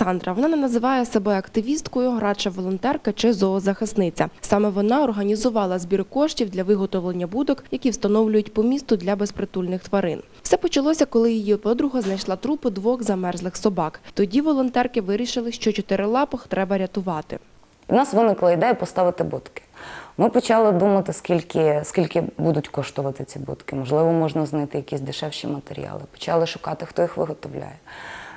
Олександра. Вона не називає себе активісткою, радше волонтерка чи зоозахисниця. Саме вона організувала збір коштів для виготовлення будок, які встановлюють по місту для безпритульних тварин. Все почалося, коли її подруга знайшла трупи двох замерзлих собак. Тоді волонтерки вирішили, що чотирилапих треба рятувати. У нас виникла ідея поставити будки. Ми почали думати, скільки, скільки будуть коштувати ці будки. Можливо, можна знайти якісь дешевші матеріали. Почали шукати, хто їх виготовляє.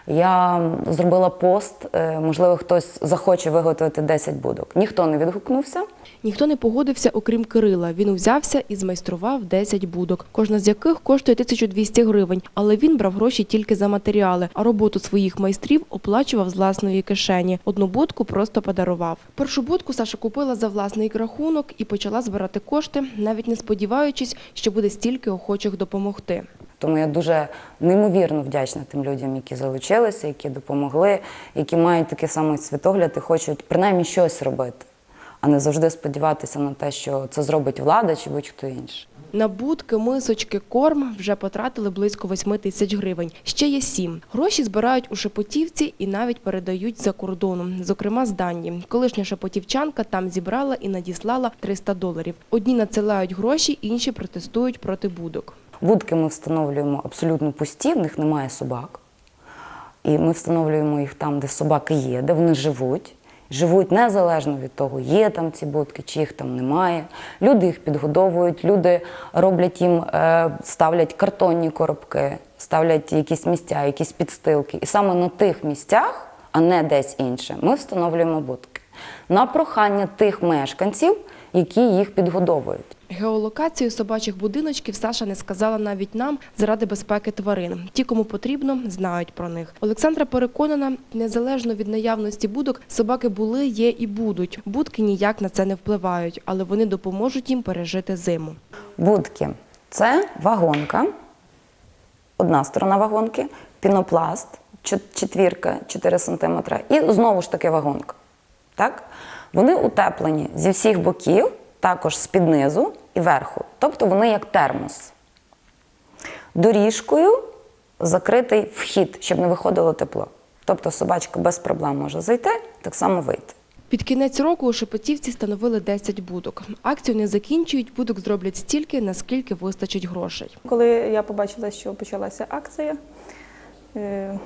Я зробила пост, е, можливо, хтось захоче виготовити 10 будок. Ніхто не відгукнувся. Ніхто не погодився, окрім Кирила. Він узявся і змайстрував 10 будок, кожна з яких коштує 1200 гривень. Але він брав гроші тільки за матеріали, а роботу своїх майстрів оплачував з власної кишені. Одну будку просто подарував. Першу будку Саша купила за власний рахунок і почала збирати кошти, навіть не сподіваючись, що буде стільки охочих допомогти. Тому я дуже неймовірно вдячна тим людям, які залучилися, які допомогли, які мають такий самий світогляд і хочуть принаймні щось робити, а не завжди сподіватися на те, що це зробить влада чи будь-хто інший. На будки, мисочки, корм вже потратили близько 8 тисяч гривень. Ще є сім. Гроші збирають у Шепотівці і навіть передають за кордоном, зокрема з Данії. Колишня шепотівчанка там зібрала і надіслала 300 доларів. Одні надсилають гроші, інші протестують проти будок. Будки ми встановлюємо абсолютно пусті, в них немає собак. І ми встановлюємо їх там, де собаки є, де вони живуть. Живуть незалежно від того, є там ці будки, чи їх там немає. Люди їх підгодовують, люди роблять їм, е, ставлять картонні коробки, ставлять якісь місця, якісь підстилки. І саме на тих місцях, а не десь інше, ми встановлюємо будки. На прохання тих мешканців, які їх підгодовують. Геолокацію собачих будиночків Саша не сказала навіть нам заради безпеки тварин. Ті, кому потрібно, знають про них. Олександра переконана, незалежно від наявності будок, собаки були, є і будуть. Будки ніяк на це не впливають, але вони допоможуть їм пережити зиму. Будки це вагонка, одна сторона вагонки, пінопласт, четвірка 4 см, і знову ж таки вагонка. Так? Вони утеплені зі всіх боків, також з-під низу і верху. Тобто вони як термос. Доріжкою закритий вхід, щоб не виходило тепло. Тобто собачка без проблем може зайти, так само вийти. Під кінець року у Шепетівці встановили 10 будок. Акцію не закінчують, будок зроблять стільки, наскільки вистачить грошей. Коли я побачила, що почалася акція, е,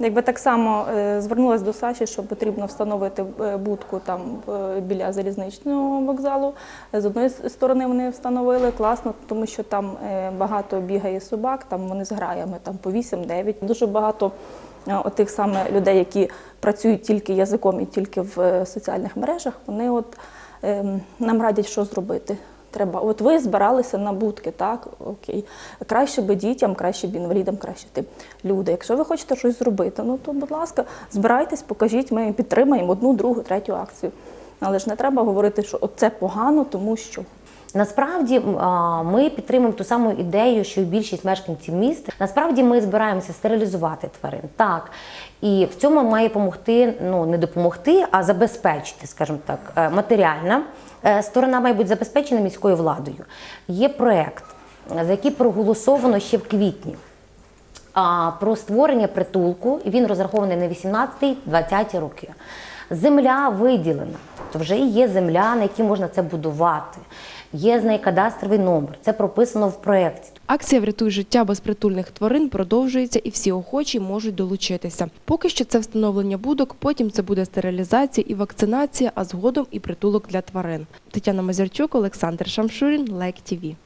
якби так само е, звернулася до Саші, що потрібно встановити е, будку там е, біля залізничного вокзалу. З одної сторони вони встановили класно, тому що там багато бігає собак, там вони з граями там по 8-9. Дуже багато отих саме людей, які працюють тільки язиком і тільки в соціальних мережах, вони от ем, нам радять, що зробити. Треба, от ви збиралися на будки, так окей. Краще би дітям, краще б інвалідам, краще ти люди. Якщо ви хочете щось зробити, ну то, будь ласка, збирайтесь, покажіть, ми підтримаємо одну, другу, третю акцію. Але ж не треба говорити, що це погано, тому що. Насправді ми підтримуємо ту саму ідею, що і більшість мешканців міст. Насправді ми збираємося стерилізувати тварин. Так. І в цьому має допомогти, ну не допомогти, а забезпечити, скажімо так, е, матеріальна е, сторона має бути забезпечена міською владою. Є проект, за який проголосовано ще в квітні. Про створення притулку. Він розрахований на 18-20 роки. Земля виділена, тобто вже є земля, на якій можна це будувати. Є з неї кадастровий номер. Це прописано в проєкті. Акція Врятуй життя безпритульних тварин продовжується і всі охочі можуть долучитися. Поки що це встановлення будок, потім це буде стерилізація і вакцинація, а згодом і притулок для тварин. Тетяна Мазярчук, Олександр Шамшурін, Лайк ТІВІ.